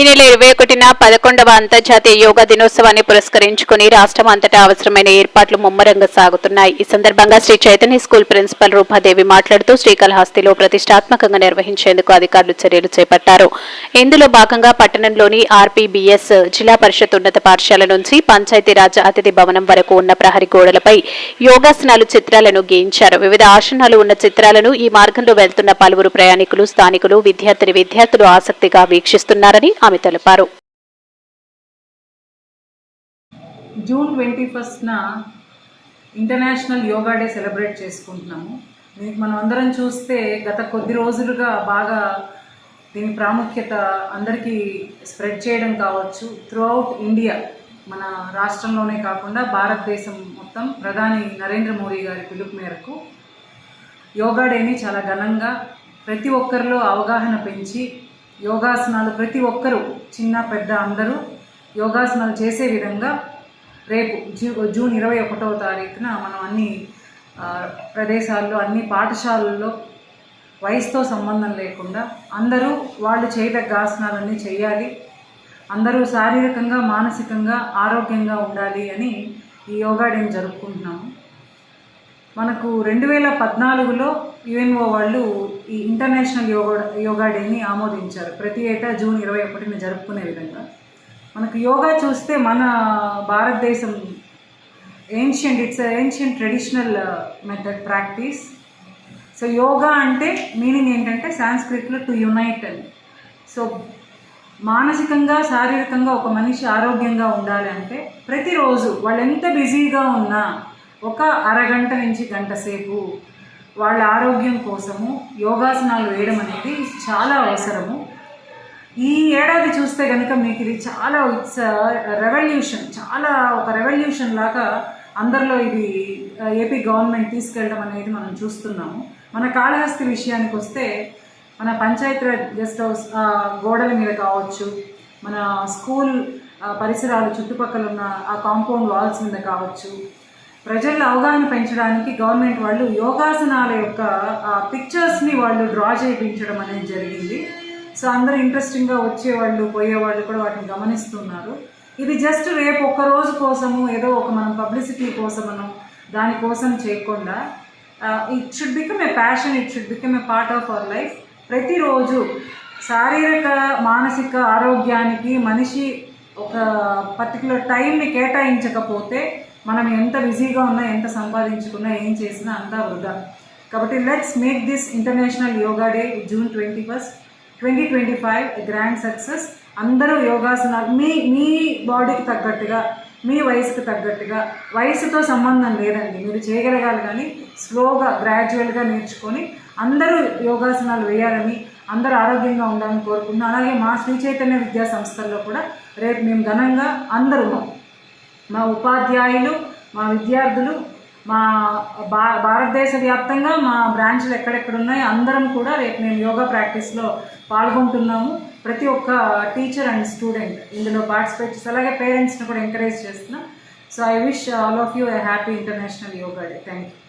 ఈ నెల ఇరవై ఒకటిన పదకొండవ అంతర్జాతీయ యోగా దినోత్సవాన్ని పురస్కరించుకుని రాష్ట్రం అంతటా అవసరమైన ఏర్పాట్లు ముమ్మరంగా సాగుతున్నాయి. ఈ సందర్భంగా శ్రీ చైతన్య స్కూల్ ప్రిన్సిపల్ రూపాదేవి మాట్లాడుతూ శ్రీకాళహస్తిలో ప్రతిష్టాత్మకంగా నిర్వహించేందుకు అధికారులు చర్యలు చేపట్టారు. ఇందులో భాగంగా పట్టణంలోని ఆర్పీబీఎస్ జిల్లా పరిషత్ ఉన్నత పాఠశాల నుంచి పంచాయతీరాజ్ అతిథి భవనం వరకు ఉన్న ప్రహరీ గోడలపై యోగాసనాలు చిత్రాలను గీయించారు. వివిధ ఆసనాలు ఉన్న చిత్రాలను ఈ మార్గంలో వెళ్తున్న పలువురు ప్రయాణికులు స్థానికులు విద్యార్థిని విద్యార్థులు ఆసక్తిగా వీక్షిస్తున్నారని ఆమె తెలిపారు. జూన్ ట్వంటీ ఫస్ట్న ఇంటర్నేషనల్ యోగా డే సెలబ్రేట్ చేసుకుంటున్నాము. దీనికి మనం అందరం చూస్తే గత కొద్ది రోజులుగా బాగా దీని ప్రాముఖ్యత అందరికీ స్ప్రెడ్ చేయడం కావచ్చు. త్రూఅవుట్ ఇండియా మన రాష్ట్రంలోనే కాకుండా భారతదేశం మొత్తం ప్రధాని నరేంద్ర మోడీ గారి పిలుపు మేరకు యోగా డేని చాలా ఘనంగా ప్రతి ఒక్కరిలో అవగాహన పెంచి యోగాసనాలు ప్రతి ఒక్కరూ చిన్న పెద్ద అందరూ యోగాసనాలు చేసే విధంగా రేపు జూ జూన్ ఇరవై ఒకటవ తారీఖున మనం అన్ని ప్రదేశాల్లో అన్ని పాఠశాలల్లో వయసుతో సంబంధం లేకుండా అందరూ వాళ్ళు చేయదగ్గ ఆసనాలన్నీ చేయాలి. అందరూ శారీరకంగా మానసికంగా ఆరోగ్యంగా ఉండాలి అని ఈ యోగా డేని జరుపుకుంటున్నాము. మనకు రెండు వేల పద్నాలుగులో యుఎన్ఓ వాళ్ళు ఈ ఇంటర్నేషనల్ యోగా యోగా డేని ఆమోదించారు. ప్రతి ఏటా జూన్ ఇరవై ఒకటిని జరుపుకునే విధంగా. మనకు యోగా చూస్తే మన భారతదేశం ancient it's ancient traditional method practice so yoga అంటే మీనింగ్ ఏంటంటే సాంస్క్రిట్లో టు యునైట్ అని. సో మానసికంగా శారీరకంగా ఒక మనిషి ఆరోగ్యంగా ఉండాలి అంటే ప్రతిరోజు వాళ్ళు ఎంత బిజీగా ఉన్నా ఒక అరగంట నుంచి గంట సేపు వాళ్ళ ఆరోగ్యం కోసము యోగాసనాలు వేయడం అనేది చాలా అవసరము. ఈ ఏడాది చూస్తే కనుక మీకు ఇది చాలా ఇట్స్ రెవల్యూషన్ చాలా ఒక రెవల్యూషన్ లాగా అందరిలో ఇది ఏపీ గవర్నమెంట్ తీసుకెళ్ళడం అనేది మనం చూస్తున్నాము. మన కాళహస్తి విషయానికి వస్తే మన పంచాయతీరాజ్ గెస్ట్ హౌస్ గోడల మీద కావచ్చు మన స్కూల్ పరిసరాలు చుట్టుపక్కల ఉన్న ఆ కాంపౌండ్ వాల్స్ మీద కావచ్చు ప్రజల్లో అవగాహన పెంచడానికి గవర్నమెంట్ వాళ్ళు యోగాసనాల యొక్క పిక్చర్స్ని వాళ్ళు డ్రా చేయించడం అనేది జరిగింది. సో అందరూ ఇంట్రెస్టింగ్గా వచ్చేవాళ్ళు పోయేవాళ్ళు కూడా వాటిని గమనిస్తున్నారు. ఇది జస్ట్ రేపు ఒక్క రోజు కోసము ఏదో ఒక మనం పబ్లిసిటీ కోసమను దానికోసం చేయకుండా it should become a passion it should become a part of our life ప్రతిరోజు శారీరక మానసిక ఆరోగ్యానికి మనిషి ఒక పర్టికులర్ టైంని కేటాయించకపోతే మనం ఎంత బిజీగా ఉన్నా ఎంత సంపాదించుకున్నా ఏం చేసినా అంతా వృధా. కాబట్టి let's make this international yoga day June twenty first twenty twenty five grand success అందరూ యోగాసనాలు మీ మీ బాడీకి తగ్గట్టుగా మీ వయసుకు తగ్గట్టుగా వయసుతో సంబంధం లేదండి. మీరు చేయగలగాలి కానీ స్లోగా గ్రాడ్యువల్గా నేర్చుకొని అందరూ యోగాసనాలు వేయాలని అందరూ ఆరోగ్యంగా ఉండాలని కోరుకుంటున్నాం అలాగే మా శ్రీ చైతన్య విద్యా సంస్థల్లో కూడా రేపు మేము ఘనంగా అందరూ మా ఉపాధ్యాయులు మా విద్యార్థులు మా భా భారతదేశ వ్యాప్తంగా మా బ్రాంచ్లు ఎక్కడెక్కడ ఉన్నాయో అందరం కూడా రేపు మేము యోగా ప్రాక్టీస్లో పాల్గొంటున్నాము. ప్రతి ఒక్క టీచర్ అండ్ స్టూడెంట్ ఇందులో పార్టిసిపేట్ చేసి అలాగే పేరెంట్స్ని కూడా ఎంకరేజ్ చేస్తున్నాం. So I wish all of you a happy international yoga day. Thank you.